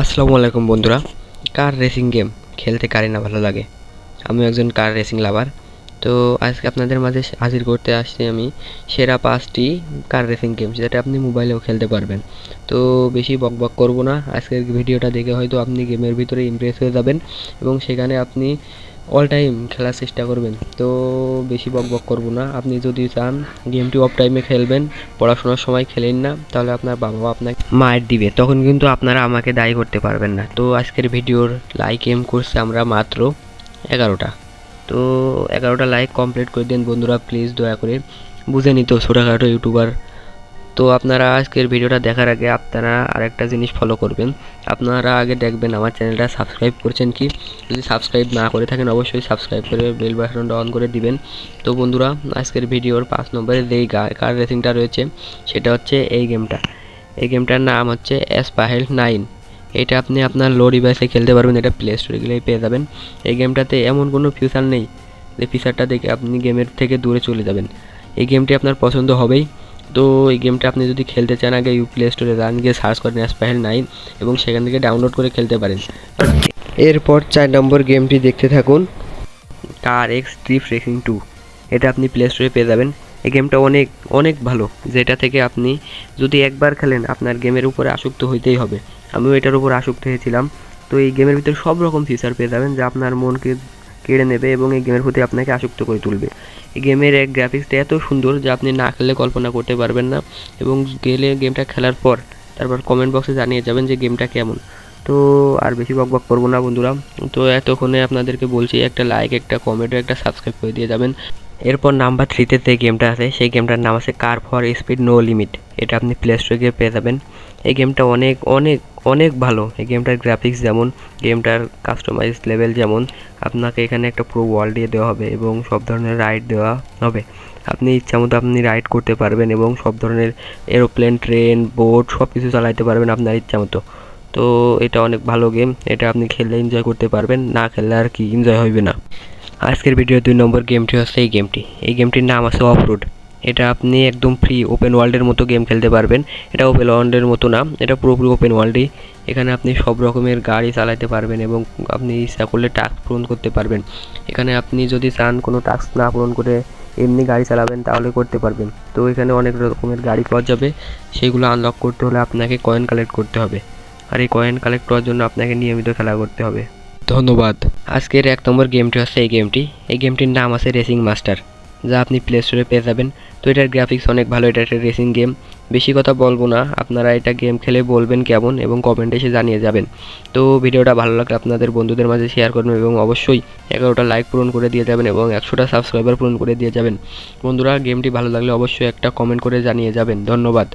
আসসালামু আলাইকুম বন্ধুরা। কার রেসিং গেম খেলতে কারে না ভালো লাগে? আমি একজন কার রেসিং লাভার তো আজকে আপনাদের মাঝে হাজির করতে আসছি আমি সেরা পাঁচটি কার রেসিং গেম যেটা আপনি মোবাইলেও খেলতে পারবেন। তো বেশি বক বক করব না। আজকের ভিডিওটা দেখে হয়তো আপনি গেমের ভিতরে ইমপ্রেস হয়ে যাবেন এবং সেখানে আপনি অল টাইম খেলার চেষ্টা করবেন। তো বেশি বক বক করব না। আপনি যদি চান গেমটি অফ টাইমে খেলবেন, পড়াশোনার সময় খেলেন না, তাহলে আপনার বাবা আপনাকে মায়ের দিবে। তখন কিন্তু আপনারা আমাকে দায়ী করতে পারবেন না। তো আজকের ভিডিওর লাইক এম করছে আমরা মাত্র এগারোটা। তো এগারোটা লাইক কমপ্লিট করে দিন। বন্ধুরা প্লিজ দয়া করে বুঝে নিত ছোটোখাটো ইউটিউবার তো আপনারা আজকের ভিডিওটা দেখার আগে আপনারা আরেকটা জিনিস ফলো করবেন। আপনারা আগে দেখবেন আমার চ্যানেলটা সাবস্ক্রাইব করছেন কি? যদি সাবস্ক্রাইব না করে থাকেন অবশ্যই সাবস্ক্রাইব করে বেল বাটনটা অন করে দিবেন। তো বন্ধুরা, আজকের ভিডিওর পাঁচ নম্বরে যেই কার রেসিংটা রয়েছে, সেটা হচ্ছে এই গেমটা এই গেমটার নাম হচ্ছে অ্যাসপাহেল নাইন এটা আপনি আপনার লো ডিভাইসে খেলতে পারবেন, এটা প্লে স্টোরে গেলেই পেয়ে যাবেন। এই গেমটাতে এমন কোনো ফিচার নেই যে ফিচারটা দেখে আপনি গেমের থেকে দূরে চলে যাবেন। এই গেমটি আপনার পছন্দ হবেই। তো এই গেমটা আপনি যদি খেলতে চান আগে ইউ প্লে স্টোরে যান গিয়ে সার্চ করেন অ্যাসপাহেল নাইন এবং সেখান থেকে ডাউনলোড করে খেলতে পারেন। এরপর চার নম্বর গেমটি দেখতে থাকুন। Car X trip racing two এটা আপনি প্লে স্টোরে পেয়ে যাবেন। এই গেমটা অনেক অনেক ভালো। যেটা থেকে আপনি যদি একবার খেলেন, আপনার গেমের উপরে আসক্ত হইতেই হবে। আমিও এটার উপর আসক্ত হয়েছিলাম। তো এই গেমের ভিতরে সব রকম ফিচার পেয়ে যাবেন যা আপনার মনকে কেড়ে নেবে এবং এই গেমের প্রতি আপনাকে আসক্ত করে তুলবে। এই গেমের এক গ্রাফিক্সটা এত সুন্দর যা আপনি না খেললে কল্পনা করতে পারবেন না এবং গেলে গেমটা খেলার পর তারপর কমেন্ট বক্সে জানিয়ে যাবেন যে গেমটা কেমন। তো আর বেশি বক বক করব না বন্ধুরা। তো এতক্ষণে আপনাদেরকে বলছি, একটা লাইক একটা কমেন্ট একটা সাবস্ক্রাইব করে দিয়ে যাবেন। এরপর নাম্বার থ্রিতে যে গেমটা আছে, সেই গেমটার নাম আছে car for speed no limit এটা আপনি প্লে স্টোরে গিয়ে পেয়ে যাবেন। এই গেমটা অনেক অনেক অনেক ভালো। এই গেমটার গ্রাফিক্স যেমন গেমটার কাস্টমাইজ লেভেল যেমন, আপনাকে এখানে একটা পুরো ওয়াল দিয়ে দেওয়া হবে এবং সব ধরনের রাইড দেওয়া হবে। আপনি ইচ্ছা মতো আপনি রাইড করতে পারবেন এবং সব ধরনের এরোপ্লেন ট্রেন বোট সব কিছু চালাইতে পারবেন আপনার ইচ্ছা মতো। তো এটা অনেক ভালো গেম এটা আপনি খেললে এনজয় করতে পারবেন, না খেললে আর কি এনজয় হইবে না। আজকের ভিডিও দুই নম্বর গেমটি হচ্ছে এই গেমটি এই গেমটির নাম আছে অফরোড এটা আপনি একদম ফ্রি ওপেন ওয়ার্ল্ডের মতো গেম খেলতে পারবেন। এটা ওপেন ওয়ার্ল্ডের মতো না, এটা পুরোপুরি ওপেন ওয়ার্ল্ডই এখানে আপনি সব রকমের গাড়ি চালাতে পারবেন এবং আপনি ইচ্ছা করলে টাস্ক পূরণ করতে পারবেন। এখানে আপনি যদি চান কোনো টাস্ক না পূরণ করে এমনি গাড়ি চালাবেন, তাহলে করতে পারবেন। তো এখানে অনেক রকমের গাড়ি পাওয়া যাবে, সেগুলো আনলক করতে হলে আপনাকে কয়েন কালেক্ট করতে হবে। আর এই কয়েন কালেক্ট করার জন্য আপনাকে নিয়মিত খেলা করতে হবে। ধন্যবাদ। আজকের এক নম্বর গেমটি হচ্ছে এই গেমটি এই গেমটির নাম আছে রেসিং মাস্টার যা আপনি প্লে স্টোরে পেয়ে যাবেন। তো এটার গ্রাফিক্স অনেক ভালো, এটা একটা রেসিং গেম বেশি কথা বলব না, আপনারা এটা গেম খেলে বলবেন কেমন এবং কমেন্টে এসে জানিয়ে যাবেন। তো ভিডিওটা ভালো লাগলে আপনাদের বন্ধুদের মাঝে শেয়ার করবেন এবং অবশ্যই এগারোটা লাইক পূরণ করে দিয়ে যাবেন এবং একশোটা সাবস্ক্রাইবার পূরণ করে দিয়ে যাবেন। বন্ধুরা গেমটি ভালো লাগলে অবশ্যই একটা কমেন্ট করে জানিয়ে যাবেন। ধন্যবাদ।